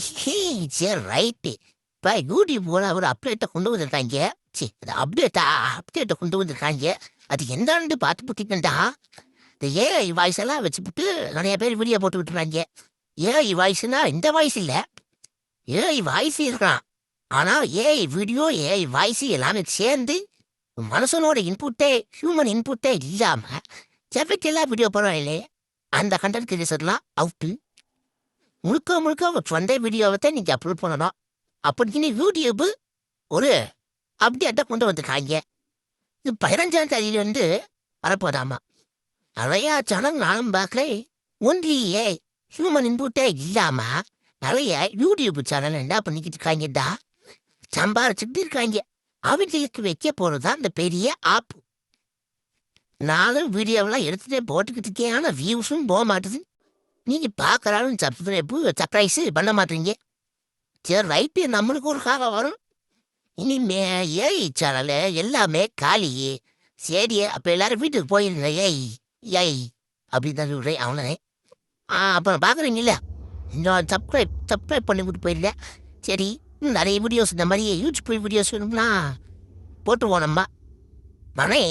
சரி ரைட்டு இப்போ யூடியூப் போல ஒரு அப்டேட்டை கொண்டு வந்திருக்காங்க சரி அது அப்டேட்டா அப்டேட்டை கொண்டு வந்திருக்காங்க அது என்னன்னு பார்த்து புட்டிக்கண்டா இந்த ஏஐ வாய்ஸ் எல்லாம் வச்சுப்புட்டு நிறைய பேர் வீடியோ போட்டு விட்டுறாங்க ஏஐ வாய்ஸ்னா இந்த வாய்ஸ் இல்லை ஏஐ வாய்ஸ் இருக்கலாம் ஆனால் ஏஐ வீடியோ ஏஐ வாய்ஸ் எல்லாமே சேர்ந்து மனுஷனோட இன்புட்டே ஹியூமன் இன்புட்டே இல்லாமல் செஃபெக்டெல்லாம் வீடியோ பரவாயில்லை அந்த கண்டென்ட் கிரியேட்டர்லாம் அவுட்டு முழுக்க முழுக்க உங்க சொந்த வீடியோவை தான் நீங்கள் அப்லோட் பண்ணணும். அப்படின்னு யூடியூப் ஒரு அப்டேட்டை கொண்டு வந்திருக்காங்க. இது பதினஞ்சாம் தேதி வந்து வரப்போதாமா? நிறையா சேனல் நானும் பார்க்குறேன். ஒன்றியே ஹியூமன் இன்புட்டே இல்லாமல் நிறைய யூடியூப் சேனல் என்ன பண்ணிக்கிட்டு இருக்காங்கடா சம்பாரிச்சுட்டு இருக்காங்க. அவங்களுக்கு வைக்க போகிறது தான் இந்த பெரிய ஆப் நானும் வீடியோவெல்லாம் எடுத்துகிட்டே போட்டுக்கிட்டு இருக்கேன். ஆனால் வியூஸும் போக மாட்டேது. நீங்கள் பார்க்குறாலும் சப்ஸ்கிரைப்பு சர்ப்ரைஸு பண்ண மாட்டீங்க? சரி ரைட்டு. நம்மளுக்கு ஒரு காலம் வரும். இனிமே ஏய் சேனல் எல்லாமே காலி சரி அப்போ எல்லாரும் வீட்டுக்கு போயிருந்தேன் ஏய் ஏய் அப்படின்னு தான் சொல்கிறேன் அவனே. ஆ அப்புறம் பார்க்குறீங்கல்ல இன்னும் சப்ஸ்கிரைப் சப்ஸ்கிரைப் பண்ணிவிட்டு போயிடல சரி இன்னும் நிறைய வீடியோஸ் இந்த மாதிரி யூடியூப் வீடியோஸ் வேணும்னா போட்டுருவோம் நம்ம. மனே